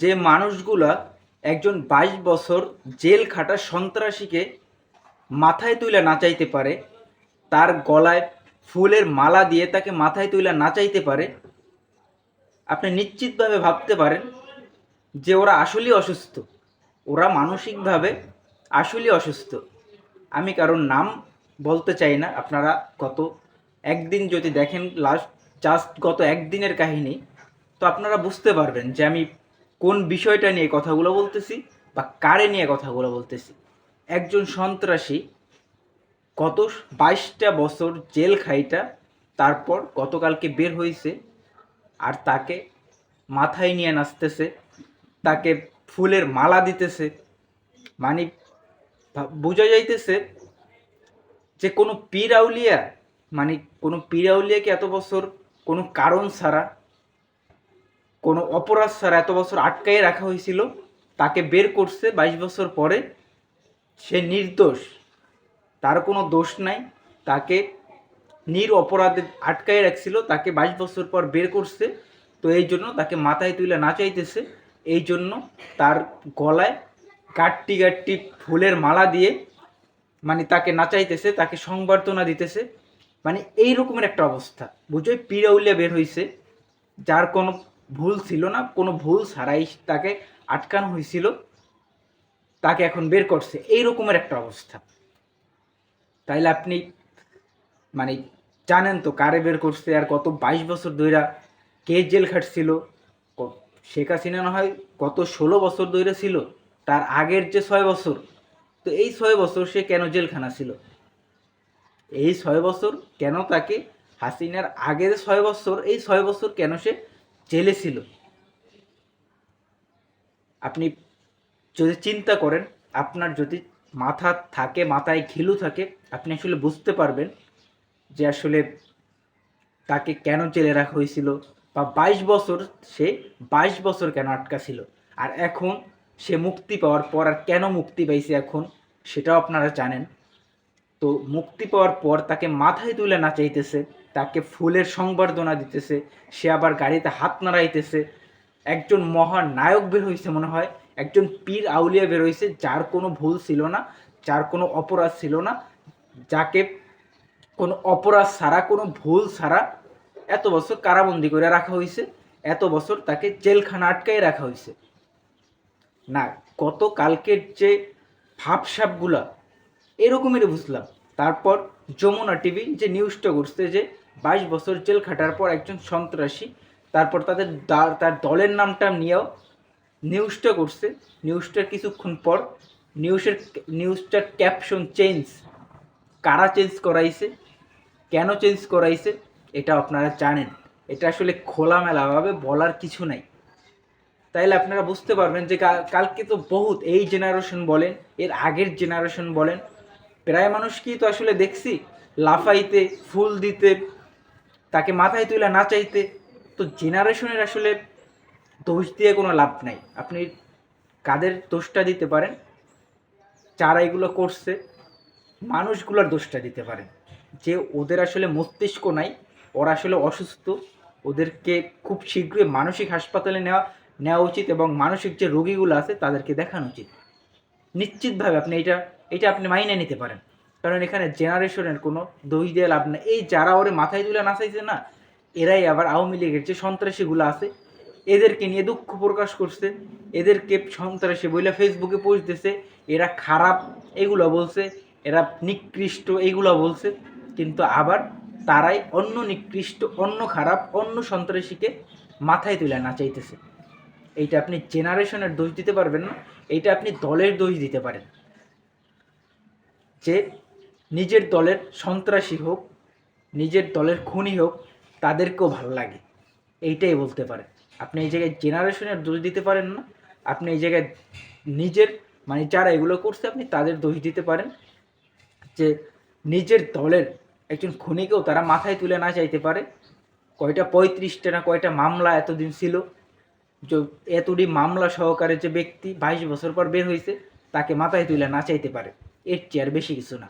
যে মানুষগুলা একজন বাইশ বছর জেল খাটা সন্ত্রাসীকে মাথায় তুলে নাচাইতে পারে, তার গলায় ফুলের মালা দিয়ে তাকে মাথায় তুলে নাচাইতে পারে, আপনি নিশ্চিতভাবে ভাবতে পারেন যে ওরা আসলেই অসুস্থ। ওরা মানসিকভাবে আসলেই অসুস্থ। আমি কারোর নাম বলতে চাই না। আপনারা গত একদিন যদি দেখেন লাস্ট জাস্ট গত একদিনের কাহিনী, তো আপনারা বুঝতে পারবেন যে আমি কোন বিষয়টা নিয়ে কথাগুলো বলতেছি বা কারে নিয়ে কথাগুলো বলতেছি? একজন সন্ত্রাসী গত বাইশটা বছর জেল খাইটা, তারপর গতকালকে বের হয়েছে আর তাকে মাথায় নিয়ে নাচতেছে, তাকে ফুলের মালা দিতেছে। মানে বোঝা যাইতেছে যে কোনো পীর আউলিয়া মানে কোনো পীর আউলিয়াকে এত বছর কোনো কারণ ছাড়া কোনো অপরাধ ছাড়া এত বছর আটকায়ে রাখা হয়েছিল, তাকে বের করছে বাইশ বছর পরে। সে নির্দোষ, তার কোনো দোষ নাই। তাকে নির অপরাধে আটকায় রাখছিল, তাকে বাইশ বছর পর বের করছে। তো এই জন্য তাকে মাথায় তুলে নাচাইতেছে এই জন্য তার গলায় গাট্টি গাট্টি ফুলের মালা দিয়ে মানে তাকে নাচাইতেছে তাকে সংবর্ধনা দিতেছে। মানে এই রকমের একটা অবস্থা। বুঝোই পিরাউলিয়া বের হয়েছে যার কোনো ভুল ছিল না, কোনো ভুল ছাড়াই তাকে আটকানো হয়েছিল। তাকে এখন বের করছে। এই রকমের একটা অবস্থা। তাইলে আপনি মানে জানেন তো কারে বের করছে আর কত বাইশ বছর ধইরা কে জেল খাটছিল? শেখ হাসিনা না হয় কত ষোলো বছর ধরে ছিল? তার আগের যে ছয় বছর, তো এই ছয় বছর সে কেন জেলখানা ছিল? এই ছয় বছর কেন তাকে হাসিনার আগের ছয় বছর, এই ছয় বছর কেন সে জেলে ছিল। আপনি যদি চিন্তা করেন, আপনার যদি মাথা থাকে, মাথায় ঘিলু থাকে, আপনি আসলে বুঝতে পারবেন যে আসলে তাকে কেন জেলে রাখা হয়েছিল বা বাইশ বছর সে বাইশ বছর কেন আটকা ছিল। আর এখন সে মুক্তি পাওয়ার পর আর কেন মুক্তি পাইছে এখন, সেটাও আপনারা জানেন। তো মুক্তি পাওয়ার পর তাকে মাথায় তুলে নাচাইতেছে তাকে ফুলের সংবর্ধনা দিতেছে, সে আবার গাড়িতে হাত নাড়াইতেছে। একজন মহান নায়ক বের হয়েছে মনে হয়, একজন পীর আউলিয়া বের হয়েছে যার কোনো ভুল ছিল না, যার কোনো অপরাধ ছিল না, যাকে কোনো অপরাধ ছাড়া, কোনো ভুল ছাড়া এত বছর কারাবন্দি করে রাখা হয়েছে এত বছর তাকে জেলখানা আটকাই রাখা হয়েছে না গত কালকের যে ভাবসাবগুলা, এরকমেরই বুঝলাম। তারপর যমুনা টিভি যে নিউজটা করছে যে বাইশ বছর জেল খাটার পর একজন সন্ত্রাসী, তারপর তাদের তার দলের নামটা নিয়েও নিউজটা করছে। নিউজটার কিছুক্ষণ পর নিউজের নিউজটার ক্যাপশন চেঞ্জ। কারা চেঞ্জ করাইছে? কেন চেঞ্জ করাইছে? এটা আপনারা জানেন। এটা আসলে খোলামেলাভাবে বলার কিছু নাই। তাইলে আপনারা বুঝতে পারবেন যে কালকে তো বহুত, এই জেনারেশন বলেন, এর আগের জেনারেশন বলেন, প্রায় মানুষ কি তো আসলে দেখছি, লাফাইতে, ফুল দিতে তাকে মাথায় তুলে না চাইতে, তো জেনারেশনের আসলে দোষ দিয়ে কোনো লাভ নাই। আপনি কাদের দোষটা দিতে পারেন? যারা এগুলো করছে, মানুষগুলোর দোষটা দিতে পারেন। যে ওদের আসলে মস্তিষ্ক নাই, ওরা আসলে অসুস্থ, ওদেরকে খুব শীঘ্রই মানসিক হাসপাতালে নেওয়া নেওয়া উচিত এবং মানসিক যে রোগীগুলো আছে, তাদেরকে দেখানো উচিত। নিশ্চিতভাবে আপনি এটা এটা আপনি মাইনে নিতে পারেন। কারণ এখানে জেনারেশনের কোনো দোষ দিয়ে লাভ নেই। এই যারা ওরে মাথায় তুলে নাচাইছে না, এরাই আবার আওয়ামী লীগের যে সন্ত্রাসীগুলো আছে, এদেরকে নিয়ে দুঃখ প্রকাশ করছে। এদেরকে সন্ত্রাসী বলে ফেসবুকে পোস্ট দিছে, এরা খারাপ, এগুলো বলছে, এরা নিকৃষ্ট, এগুলো বলছে। কিন্তু আবার তারাই অন্য নিকৃষ্ট, অন্য খারাপ, অন্য সন্ত্রাসীকে মাথায় তুলে নাচাইতেছে। এইটা আপনি জেনারেশনের দোষ দিতে পারবেন না, এইটা আপনি দলের দোষ দিতে পারেন। যে নিজের দলের সন্ত্রাসী হোক, নিজের দলের খুনি হোক, তাদেরকেও ভালো লাগে। এইটাই বলতে পারেন আপনি এই জায়গায় জেনারেশনের দোষ দিতে পারেন না। আপনি এই জায়গায় নিজের মানে যারা এগুলো করছে, আপনি তাদের দোষ দিতে পারেন। যে নিজের দলের একজন খুনিকেও তারা মাথায় তুলে না চাইতে পারে। কয়টা পঁয়ত্রিশটা না কয়টা মামলা এতদিন ছিল? যে এতটি মামলা সহকারে যে ব্যক্তি বাইশ বছর পর বের হয়েছে তাকে মাথায় তুলে না চাইতে পারে। এর চেয়ে আর বেশি কিছু না।